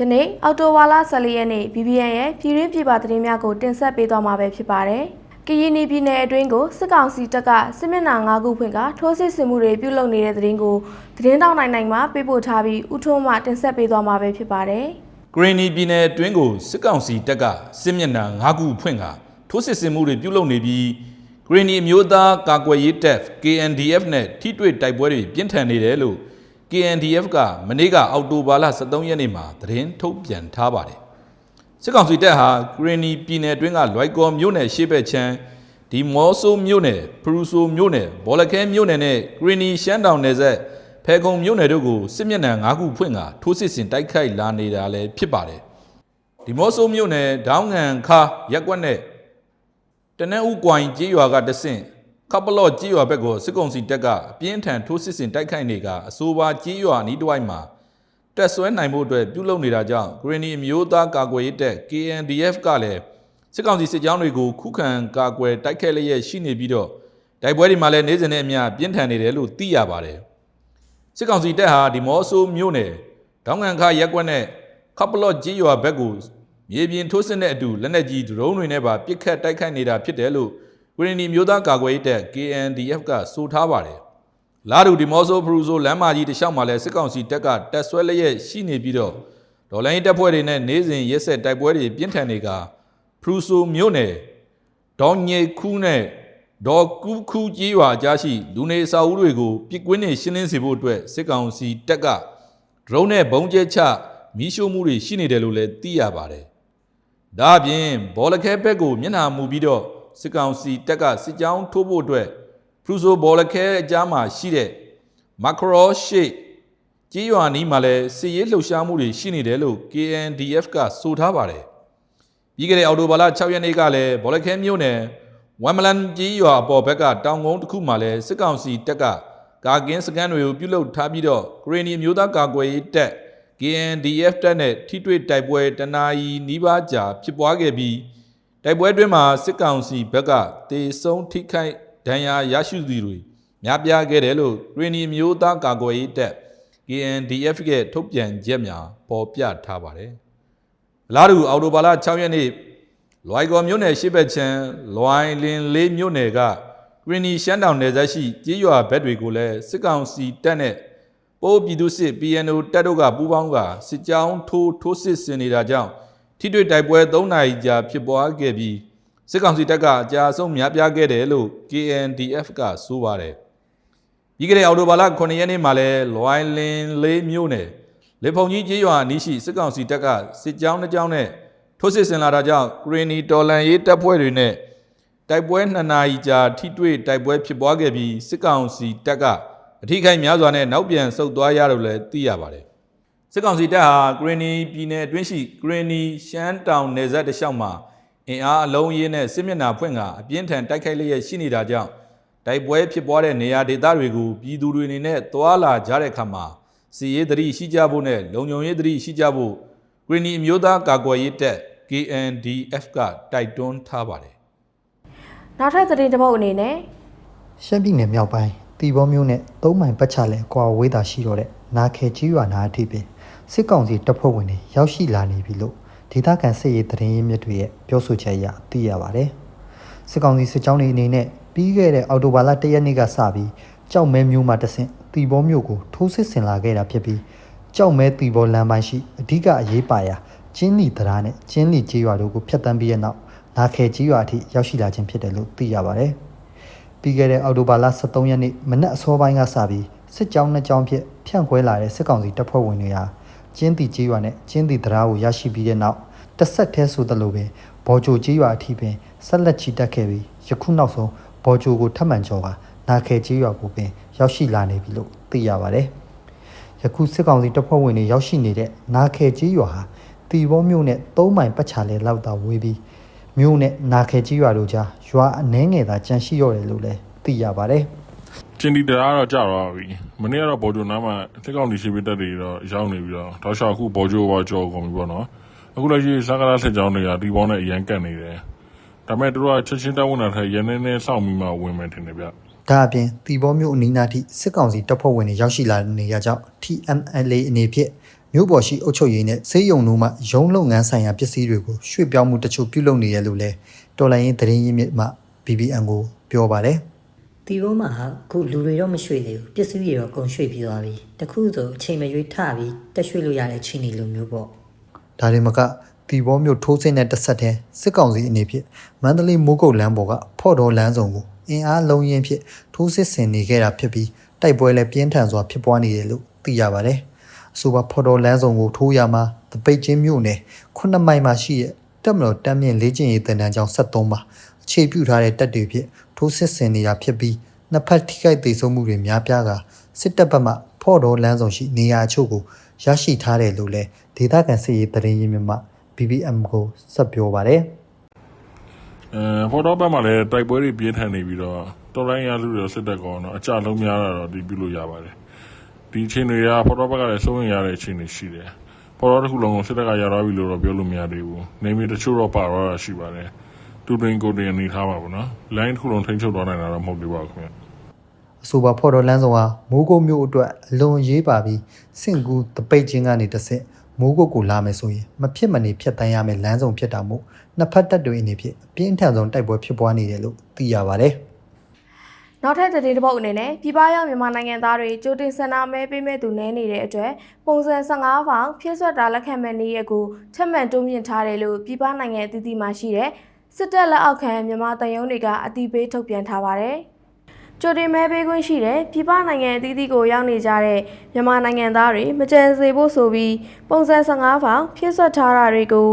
ယနေ့အော်တိုဝါလာ14ရက်နေ့ BBN ရဲ့ပြည်တွင်းပြည်ပသတင်းများကိုတင်ဆက်ပေးသွားမှာပဲဖြစ်ပါတယ်။ကရင်ပြည်နယ်အတွင်းကိုစစ်ကောင်စီတပ်ကစစ်မျက်နှာ၅ခုဖွင့်ကထိုးစစ်ဆင်မှုတွေပြုလုပ်နေတဲ့သတင်းကိုသတင်းတောက်နိုင်နိုင်မှပေးပို့ထားပြီးဥထုံးမှတင်ဆက်ပေးသွားမှာပဲဖြစ်ပါတယ်။ဂရင်းနီပြည်နယ်အတွင်းကိုစစ်ကောင်စီတပ်ကစစ်မျက်နှာ၅ခုဖွင့်ကထိုးစစ်ဆင်မှုတွေပြုလုပ်နေပြီးဂရင်းနီအမျိုးသားကာကွယ်ရေးတပ် KNDF နဲ့ထိတွေ့တိုက်ပွဲတွေပြင်းထန်နေတယ်လို့ KNDF ကမနေ့ကအောက်တိုဘာလ23ရက်နေ့မှာသတင်းထုတ်ပြန်ထားပါတယ်စစ်ကောင်စီတပ်ဟာဂရင်းနီပြည်နယ်အတွင်းကလွိုက်ကော်မြို့နယ်ရှေ့ဘက်ချမ်းဒီမော့ဆိုမြို့နယ်ဖရူဆိုမြို့နယ်ဘောလခဲမြို့နယ်နဲ့ဂရင်းနီရှမ်းတောင်နယ်ဆက်ဖဲခုံမြို့နယ်တို့ကိုစစ်မျက်နှာ၅ခုဖွင့်ကထိုးစစ်ဆင်တိုက်ခိုက်လာနေတာလည်းဖြစ်ပါတယ်ဒီမော့ဆိုမြို့နယ်ဒေါင်းငံခါရက်ကွက်နဲ့တနက်ဦးကွိုင်ကြေးရွာကတဆင့် ကပ်ပလော့ကြေးရွာဘက်ကိုစစ်ကောင်စီတပ်ကအပြင်းထန်ထိုးစစ်ဆင်တိုက်ခိုက်နေကအဆိုပါကြေးရွာအနီးတစ်ဝိုက်မှာတက်ဆွဲနိုင်မှုအတွက်ပြုလုပ်နေတာကြောင့်ဂရင်းနီအမျိုးသားကာကွယ်ရေးတပ် KNDF ကလည်းစစ်ကောင်စီစစ်ကြောင်းတွေကိုခုခံကာကွယ်တိုက်ခိုက်လျက်ရှိနေပြီးတော့တိုက်ပွဲတွေမှာလည်းနေစဉ်နဲ့အမျှပြင်းထန်နေတယ်လို့သိရပါတယ်စစ်ကောင်စီတပ်ဟာဒီမော့ဆိုမြို့နယ်ဒေါင်းငံခါရက်ကွက်နဲ့ကပ်ပလော့ကြီးရွာဘက်ကိုမြေပြင်ထိုးစစ်နဲ့အတူလက်နက်ကြီးဒရုန်းတွေနဲ့ပါပစ်ခတ်တိုက်ခိုက်နေတာဖြစ်တယ်လို့ ဂရင်းနီမျိုးသားကာကွယ်ရေးတပ် KNDF ကဆိုထားပါတယ်။လာဒူဒီမော့ဆိုဖရူဆိုလမ်းမကြီးတစ်လျှောက်မှာလည်းစစ်ကောင်စီတပ်ကတက်ဆွဲလျက်ရှိနေပြီးတော့ဒေါ်လိုင်းတပ်ဖွဲ့တွေနဲ့နေစဉ်ရက်ဆက်တိုက်ပွဲတွေပြင်းထန်နေကဖရူဆိုမြို့နယ်ဒေါင်ညေခူးနဲ့ဒေါ်ကူးခူးကြီးရွာအကြားရှိလူနေအစာအုပ်တွေကိုပြစ်ကွင်းနေရှင်းလင်းစေဖို့အတွက်စစ်ကောင်စီတပ်ကဒရုန်းနဲ့ဘုံကျဲချမီးရှို့မှုတွေရှိနေတယ်လို့လည်းသိရပါတယ်။ဒါအပြင်ဘောလခဲဘက်ကိုမျက်နှာမူပြီးတော့ စစ်ကောင်စီတပ်ကစစ်ကြောင်းထိုးဖို့အတွက်ဖရူဆိုဘောလခဲအကြားမှာရှိတဲ့မခရောရှိကြီးရွာနီးမှာလည်းစစ်ရေးလှုပ်ရှားမှုတွေရှိနေတယ်လို့ KNDF ကဆိုထားပါတယ်။ပြီးခဲ့တဲ့အော်တိုဘာလ6ရက်နေ့ကလည်းဘောလခဲမြို့နယ်ဝမ်မလန်ကြီးရွာအပေါ်ဘက်ကတောင်ကုန်းတစ်ခုမှာလည်းစစ်ကောင်စီတပ်ကကာကင်းစကန်တွေကိုပြုလုပ်ထားပြီးတော့ဂရင်းနီမျိုးသားကာကွယ်ရေးတပ် KNDF တပ်နဲ့ထိတွေ့တိုက်ပွဲတနာယီနီးပါးကြာဖြစ်ပွားခဲ့ပြီး တိုက်ပွဲအတွင်းမှာစစ်ကောင်စီဘက်ကတေဆုံးထိခိုက်ဒဏ်ရာရရှိသူတွေများပြားခဲ့တယ်လို့ဂရင်းနီမျိုးသားကာကွယ်ရေးတပ် KNDF ရဲ့ထုတ်ပြန်ချက်များပေါ်ပြထားပါတယ်အလားတူအော်တိုဘာလ6ရက်နေ့လွိုင်ကော်မြို့နယ်ရှေ့ဘက်ချမ်းလွိုင်လင်လေးမြို့နယ်ကဂရင်းနီရှမ်းတောင်နယ်စပ်ရှိကြေးရွာဘက်တွေကိုလည်းစစ်ကောင်စီတပ်နဲ့ပိုးပြည်သူစစ် PNO တပ်တို့ကပူးပေါင်းကစစ်ကြောင်းထိုးထိုးစစ်ဆင်နေတာကြောင့် ထိတွေ့တိုက်ပွဲ3နာရီကြာဖြစ်ပွားခဲ့ပြီးစစ်ကောင်စီတပ်ကအကြအဆုံးများပြားခဲ့တယ်လို့ KNDF ကဆိုပါတယ်ပြီးခဲ့တဲ့အော်တိုဘာလ9ရက်နေ့မှာလဲလွိုင်လင်လေးမြို့နယ်လေဖုန်ကြီးကျေးရွာအနီးရှိစစ်ကောင်စီတပ်ကစစ်ကြောင်းတစ်ကြောင်းနဲ့ထိုးစစ်ဆင်လာတာကြောင့်ဂရင်းနီတော်လန်ရေးတပ်ဖွဲ့တွေနဲ့တိုက်ပွဲ2နာရီကြာထိတွေ့တိုက်ပွဲဖြစ်ပွားခဲ့ပြီးစစ်ကောင်စီတပ်ကအထိခိုက်များစွာနဲ့နောက်ပြန်ဆုတ်သွားရတယ်လို့လည်းသိရပါတယ် စစ်ကောင်စီတပ်ဟာဂရင်းနီပြည်နယ်အတွင်းရှိဂရင်းနီရှမ်းတောင်နယ်စပ်တစ်လျှောက်မှာအင်အားအလုံးရင်းနဲ့စစ်မျက်နှာဖွင့်ကအပြင်းထန်တိုက်ခိုက်လျက်ရှိနေတာကြောင့်တိုက်ပွဲဖြစ်ပွားတဲ့နေရာဒေသတွေကိုပြည်သူတွေအနေနဲ့သွာလာကြတဲ့အခါမှာစီရေးသတိရှိကြဖို့နဲ့လုံခြုံရေးသတိရှိကြဖို့ဂရင်းနီအမျိုးသားကာကွယ်ရေးတပ် KNDF ကတိုက်တွန်းထားပါတယ်နောက်ထပ်သတင်းတစ်ပုဒ်အနေနဲ့ရှမ်းပြည်နယ်မြောက်ပိုင်းတီဘောမျိုးနဲ့သုံးမိုင်ပတ်ချလဲကွာဝေးတာရှိတော့တဲ့နာခဲကြီးရွာနာအထိပင် စစ်ကောင်စီတပ်ဖွဲ့ဝင်တွေရောက်ရှိလာနေပြီလို့ဒေသခံစစ်ရေးသတင်းရင်းမြစ်တွေရဲ့ပြောဆိုချက်အရသိရပါတယ်။စစ်ကောင်စီစစ်ကြောင်းတွေအနေနဲ့ပြီးခဲ့တဲ့အောက်တိုဘာလ၁ရက်နေ့ကစပြီးကြောက်မဲမျိုးမှာတဆင့်တီဘောမျိုးကိုထိုးစစ်ဆင်လာခဲ့တာဖြစ်ပြီးကြောက်မဲတီဘောလမ်းပိုင်းရှိအဓိကအရေးပါရာကျင်းလီတရားနဲ့ကျင်းလီကြီးရွာတို့ကိုဖျက်ဆီးပြီးတဲ့နောက်နာခဲကြီးရွာအထိရောက်ရှိလာခြင်းဖြစ်တယ်လို့သိရပါတယ်။ပြီးခဲ့တဲ့အောက်တိုဘာလ23ရက်နေ့မနက်အစောပိုင်းကစပြီးစစ်ကြောင်းနှစ်ကြောင်းဖြင့်ဖြန့်ခွဲလာတဲ့စစ်ကောင်စီတပ်ဖွဲ့ဝင်တွေဟာ ကျင်းတီကြီးရွာနဲ့ကျင်းတီတရားကိုရရှိပြီးတဲ့နောက်တစ်ဆက်တည်းဆိုသလိုပဲဘော်ဂျိုကြီးရွာအထိပင်ဆက်လက်ချီတက်ခဲ့ပြီးယခုနောက်ဆုံးဘော်ဂျိုကိုထပ်မံကျော်ကနာခဲကြီးရွာကိုပင်ရောက်ရှိလာနေပြီလို့သိရပါတယ်။ယခုစစ်ကောင်စီတပ်ဖွဲ့ဝင်တွေရောက်ရှိနေတဲ့နာခဲကြီးရွာဟာတီဘောမြို့နဲ့၃မိုင်ပတ်ချာလဲလောက်သာဝေးပြီးမြို့နဲ့နာခဲကြီးရွာတို့ကြားရွာအနှဲငယ်သာကြန့်ရှိတော့တယ်လို့လည်းသိရပါတယ် ကျင်းဒီတရားတော့ကြာတော့ပြီမနေ့ကတော့ဘော်ဂျိုနားမှာစစ်ကောင်စီရှိပေးတက်တွေတော့ရောက်နေပြီးတော့တောက်လျှောက်အခုဘော်ဂျိုဘော်ကြောကုန်ပြီပေါ့နော်အခုလည်းရှိစကားလာစစ်ကြောင်းတွေကဒီပေါင်းနဲ့အရန်ကတ်နေတယ်ဒါပေမဲ့တို့ကချက်ချင်းတက်ဝင်တာထိုင်ရနေနေစောင့်ပြီးမှဝင်မယ်ထင်တယ်ဗျ။ဒါအပြင်တီဘောမြို့အနီးနားထိစစ်ကောင်စီတပ်ဖွဲ့ဝင်တွေရောက်ရှိလာနေရကြောင်း TMLA အနေဖြင့်မြို့ပေါ်ရှိအုပ်ချုပ်ရေးနဲ့စေယုံတို့မှရုံးလုပ်ငန်းဆိုင်ရာပစ္စည်းတွေကိုရွှေ့ပြောင်းမှုတချို့ပြုလုပ်နေရလို့လဲတော်လိုင်းရင်သတင်းရင်းမြစ်မှ BBN ကိုပြောပါတယ် ဒီဘုံမှာအခုလူတွေတော့မရွှေ့သေးဘူးပစ္စည်းတွေတော့ကုန်ရွှေ့ပြီးသွားပြီတခုဆိုအချိန်မရွေးထပြီးတက်ရွှေ့လို့ရတဲ့ချိန်တွေလိုမျိုးပေါ့ဒါတွေမကတီဘောမြို့ထိုးစင်းတဲ့တစ်ဆက်တည်းစစ်ကောင်စီအနေဖြင့်မန္တလေးမိုးကုတ်လမ်းပေါ်ကဖော့တော်လမ်းဆောင်ကိုအင်အားလုံးရင်းဖြင့်ထိုးစစ်ဆင်နေခဲ့တာဖြစ်ပြီးတိုက်ပွဲလည်းပြင်းထန်စွာဖြစ်ပွားနေတယ်လို့သိရပါတယ်အဆိုပါဖော်တော်လမ်းဆောင်ကိုထိုးရမှာတပိတ်ချင်းမြို့နယ်ခုနှစ်မိုင်မှာရှိတဲ့တက်မတော်တမ်းမြင့်လေးကျင်ရေးတန်တန်းကျောင်း73မှာအခြေပြုထားတဲ့တပ်တွေဖြင့် ထိုးစစ်ဆင်နေတာဖြစ်ပြီးနှစ်ဖက်ထိခိုက်ဒေဆုံးမှုတွေများပြားကစစ်တပ်ဘက်မှဖော့တော်လမ်းဆောင်ရှိနေရာအချို့ကိုရရှိထားတယ်လို့လည်းဒေသခံစစ်ရေးသတင်းရင်းမြစ်မှ BBM ကိုဆက်ပြောပါတယ်အဲဖော်တော့ဘက်မှာလည်းတိုက်ပွဲတွေပြင်းထန်နေပြီးတော့တော်လိုင်းရလူတွေစစ်တပ်ကောတော့အကြလုံးများတာတော့ဒီပြုလို့ရပါတယ်ဒီအချိန်တွေကဖော်တော့ဘက်ကလည်းစိုးရင်ရတဲ့အချိန်တွေရှိတယ်ဖော်တော့တစ်ခုလုံးကိုစစ်တပ်ကရတော့ပြီလို့တော့ပြောလို့မရသေးဘူးနေမီတချို့တော့ပါတော့တာရှိပါတယ် တူတွင်ကိုတွင်အနေထားပါဘောနော်လိုင်းတစ်ခုလုံးထိန်းချုပ်သွားနိုင်တာတော့မဟုတ်သေးပါဘူးခင်ဗျအဆိုပါဖော်တော်လန်းဆောင်ဟာမိုးကုတ်မြို့အတွက်အလွန်ရေးပါပြီးစင့်ကူတပိတ်ချင်းကနေတစ်ဆင့်မိုးကုတ်ကိုလာမယ်ဆိုရင်မဖြစ်မနေဖြတ်တန်းရမယ်လမ်းဆောင်ဖြစ်တာမို့နှစ်ဖက်တပ်တွေအနေဖြင့်အပြင်းထန်ဆုံးတိုက်ပွဲဖြစ်ပွားနေတယ်လို့သိရပါတယ်နောက်ထပ်သတင်းတစ်ပုဒ်အနေနဲ့ပြည်ပရောက်မြန်မာနိုင်ငံသားတွေကြိုတင်ဆန္ဒမဲပေးမဲ့သူနည်းနေတဲ့အတွက်ပုံစံ15ဖောင်ဖြည့်ဆွတ်တာလက်ခံမဲ့နေ့ရက်ကိုချက်မှန်တိုးမြင့်ထားတယ်လို့ပြည်ပနိုင်ငံအသီးသီးမှာရှိတဲ့ စစ်တပ်လက်အောက်ခံမြန်မာတန်ယုံတွေကအတိပေးထုတ်ပြန်ထားပါတယ်။ကြိုတင်မဲပေးခွင့်ရှိတဲ့ပြည်ပနိုင်ငံအသီးသီးကိုရောက်နေကြတဲ့မြန်မာနိုင်ငံသားတွေမကြံစေဖို့ဆိုပြီးပုံစံ15ဖောင်ဖြည့်ဆွတ်ထားတာတွေကို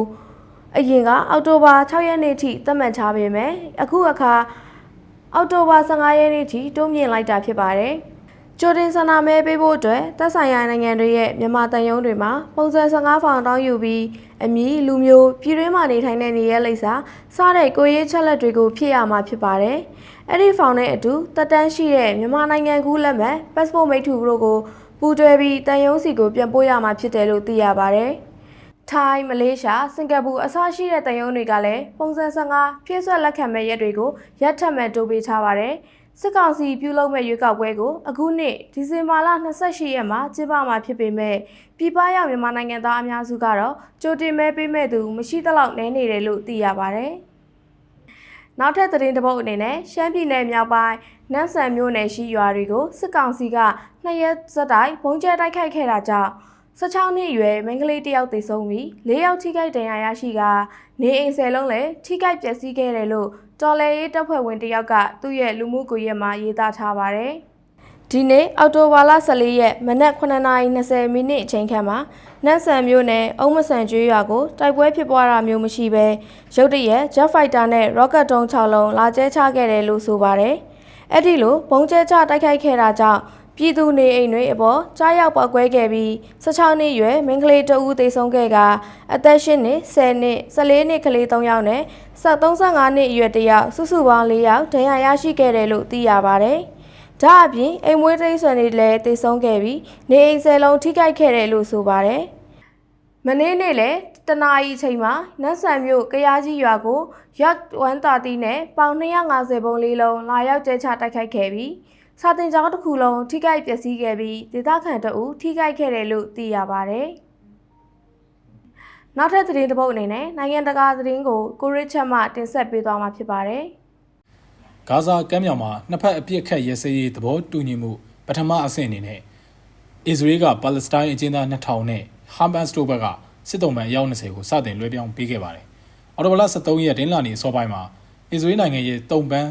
အရင်ကအောက်တိုဘာ6ရက်နေ့ထိသတ်မှတ်ထားပေမဲ့အခုအခါအောက်တိုဘာ15ရက်နေ့ထိတိုးမြင့်လိုက်တာဖြစ်ပါတယ်။ ကြိုတင်ဆန္ဒမဲပေးဖို့အတွက်သက်ဆိုင်ရာနိုင်ငံတွေရဲ့မြန်မာတန်ယုံတွေမှာပုံစံ15ဖောင်တောင်းယူပြီးအမည်လူမျိုးပြည်တွင်းမှာနေထိုင်တဲ့နေရဲလိပ်စာစတဲ့ကိုယ်ရေးချက်လက်တွေကိုဖြည့်ရမှာဖြစ်ပါတယ်။အဲ့ဒီဖောင်နဲ့အတူတက်တန်းရှိတဲ့မြန်မာနိုင်ငံကူးလက်မှတ် passport မိတ္တူတို့ကိုပူးတွဲပြီးတန်ယုံစီကိုပြန်ပို့ရမှာဖြစ်တယ်လို့သိရပါတယ်။ထိုင်းမလေးရှားစင်ကာပူအစရှိတဲ့တန်ယုံတွေကလည်းပုံစံ15ဖြည့်ဆွက်လက်ခံမဲ့ရက်တွေကိုရက်ထက်မဲ့တိုးပေးထားပါတယ်။ စစ်ကောင်စီပြုလုပ်မဲ့ရွေးကောက်ပွဲကိုအခုနှစ်ဒီဇင်ဘာလ28ရက်မှာကျင်းပမှာဖြစ်ပေမဲ့ပြည်ပရောက်မြန်မာနိုင်ငံသားအများစုကတော့ကြိုတင်မဲပေးမဲ့သူမရှိသလောက်နည်းနေတယ်လို့သိရပါတယ်။နောက်ထပ်သတင်းတစ်ပုဒ်အနေနဲ့ရှမ်းပြည်နယ်မြောက်ပိုင်းနန်းဆန်မြို့နယ်ရှိရွာတွေကိုစစ်ကောင်စီကနှစ်ရက်ဇက်တိုက်ဘုံကျဲတိုက်ခိုက်ခဲ့တာကြောင့်16နှစ်အရွယ်မိန်းကလေးတစ်ယောက်သေဆုံးပြီး၄ယောက်ထိခိုက်ဒဏ်ရာရရှိကနေအိမ်ဆယ်လုံးလည်းထိခိုက်ပျက်စီးခဲ့တယ်လို့ တော်လဲရေးတပ်ဖွဲ့ဝင်တစ်ယောက်ကသူ့ရဲ့လူမှုကွန်ရက်မှာရေးသားထားပါတယ်။ဒီနေ့အောက်တိုဘာလ14ရက်မနက်9:20မိနစ်အချိန်ခန့်မှာနတ်ဆန်မြို့နယ်အုံးမဆန်ကျွေးရွာကိုတိုက်ပွဲဖြစ်ပွားတာမျိုးမရှိဘဲရုတ်တရက် Jet Fighter နဲ့ Rocket တုံး6လုံးလာကျဲချခဲ့တယ်လို့ဆိုပါတယ်။အဲ့ဒီလိုဘုံကျဲချတိုက်ခိုက်ခဲ့တာကြောင့် ပြည်သူနေအိမ်တွေအပေါ်ကြားရောက်ပောက်ကွဲခဲ့ပြီး16နှစ်အရွယ်မင်းကလေးတဦးသေဆုံးခဲ့ကအသက်8နှစ်10နှစ်14နှစ်ကလေး3ယောက်နဲ့35နှစ်အရွယ်တစ်ယောက်စုစုပေါင်း4ယောက်ဒဏ်ရာရရှိခဲ့တယ်လို့သိရပါတယ်။ဒါအပြင်အိမ်မွေးတိရစ္ဆာန်တွေလည်းသေဆုံးခဲ့ပြီးနေအိမ်ဆယ်လုံးထိခိုက်ခဲ့တယ်လို့ဆိုပါတယ်။မနေ့နေ့လေတနာရီအချိန်မှာနတ်ဆန်မြို့ကရားကြီးရွာကိုရက်130နဲ့ပေါင်250ပုံလေးလုံးလာရောက်ကျဲချတိုက်ခိုက်ခဲ့ပြီး စာတင်ကျောင်းတစ်ခုလုံးထိခိုက်ပျက်စီးခဲ့ပြီးဒေသခံတအူထိခိုက်ခဲ့တယ်လို့သိရပါတယ်။နောက်ထပ်သတင်းတစ်ပုဒ်အနေနဲ့နိုင်ငံတကာသတင်းကိုကိုရစ်ချက်မှတင်ဆက်ပေးသွားမှာဖြစ်ပါတယ်။ဂါဇာကမ်းမြောင်မှာနှစ်ဖက်အပြစ်ခတ်ရဲစဲရေးသဘောတူညီမှုပထမအဆင့်အနေနဲ့အစ္စရေးကပါလက်စတိုင်းအကျဉ်းသား2000နဲ့ဟာမတ်စ်တို့ဘက်ကစစ်တုံးပန်အယောက်20ကိုစတင်လွှဲပြောင်းပေးခဲ့ပါတယ်။အော်တိုဘလ23ရက်ဒင်းလာနေအစောပိုင်းမှာအစ္စရေးနိုင်ငံရဲ့တုံပန်း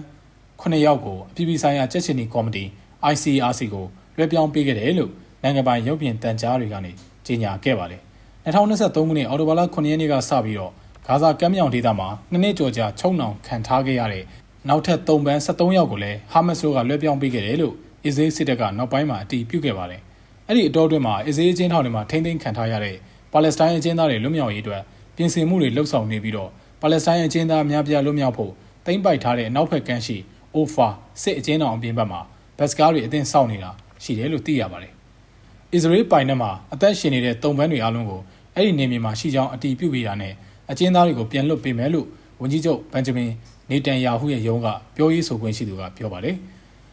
9ယောက်ကိုအပြည်ပြည်ဆိုင်ရာကြက်ချင်နီကော်မတီ ICRC ကိုလွှဲပြောင်းပေးခဲ့တယ်လို့နိုင်ငံပိုင်ရုပ်မြင်တန်ကြားတွေကနေကြေညာခဲ့ပါတယ်။2023ခုနှစ်အော်တိုဘာလ9ရက်နေ့ကစပြီးတော့ဂါဇာကမ်းမြောင်ဒေသမှာနှစ်နှစ်ကျော်ကြာချုံနှောင်ခံထားခဲ့ရတဲ့နောက်ထပ်3ပန်း73ယောက်ကိုလည်းဟာမတ်စ်တို့ကလွှဲပြောင်းပေးခဲ့တယ်လို့အစ္စရေးစစ်တပ်ကနောက်ပိုင်းမှာအတည်ပြုခဲ့ပါတယ်။အဲ့ဒီအတော်အတွင်းမှာအစ္စရေးအချင်းထောင်တွေမှာထိမ့်သိမ်းခံထားရတဲ့ပါလက်စတိုင်းအချင်းသားတွေလွတ်မြောက်ရေးအတွက်ပြင်ဆင်မှုတွေလှုပ်ဆောင်နေပြီးတော့ပါလက်စတိုင်းအချင်းသားအများပြားလွတ်မြောက်ဖို့တိမ့်ပိုက်ထားတဲ့အနောက်ဘက်ကမ်းရှိ အိုဖာစစ်အချင်းတော်အပြင်ဘက်မှာဘတ်စကားတွေအသင်းစောင့်နေတာရှိတယ်လို့သိရပါတယ်။အစ္စရေးပိုင်နယ်မှာအသက်ရှင်နေတဲ့တုံပန်းတွေအလုံးကိုအဲ့ဒီနေမြေမှာရှိကြောင်းအတည်ပြုပေးတာနဲ့အကျဉ်းသားတွေကိုပြန်လွတ်ပေးမယ်လို့ဝန်ကြီးချုပ်ဘန်ဂျမင်နေတန်ယာဟုရဲ့ရုံးကပြောရေးဆိုခွင့်ရှိသူကပြောပါတယ်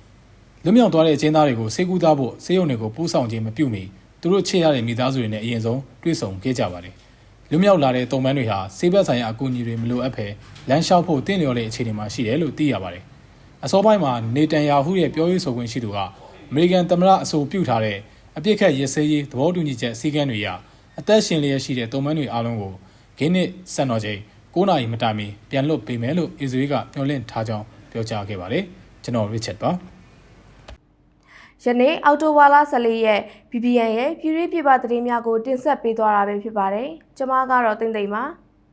။လွတ်မြောက်သွားတဲ့အကျဉ်းသားတွေကိုစေကူးသားဖို့စေယုံတွေကိုပို့ဆောင်ခြင်းမပြုမီသူတို့ချစ်ရတဲ့မိသားစုတွေနဲ့အရင်ဆုံးတွေ့ဆုံခဲ့ကြပါတယ်။လွမြောက်လာတဲ့တုံမန်းတွေဟာစေဘက်ဆိုင်ရာအကူအညီတွေမလိုအပ်ဘဲလမ်းလျှောက်ဖို့တင့်လျော်တဲ့အခြေအနေမှာရှိတယ်လို့သိရပါတယ်။ အစောပိုင်းမှာနေတန်ယာဟုရဲ့ပြောရေးဆိုခွင့်ရှိသူကအမေရိကန်သမ္မတအဆိုပြုထားတဲ့အပြစ်ခတ်ရစဲရေးသဘောတူညီချက်အစည်းအကမ်းတွေရာအသက်ရှင်လျက်ရှိတဲ့တုံမန်းတွေအားလုံးကိုဂိနစ်စံတော်ချိန်9နာရီမတိုင်မီပြန်လွတ်ပေးမယ်လို့အစ္စရေးကမျှော်လင့်ထားကြောင်းပြောကြားခဲ့ပါတယ်။ကျွန်တော် Richard ပါ။ယနေ့အောက်တိုဘာလ14ရက် BBN ရဲ့ပြည်ရေးပြပသတင်းများကိုတင်ဆက်ပေးသွားတာပဲဖြစ်ပါတယ်။ကျွန်မကတော့တင်သိမ့်ပါ။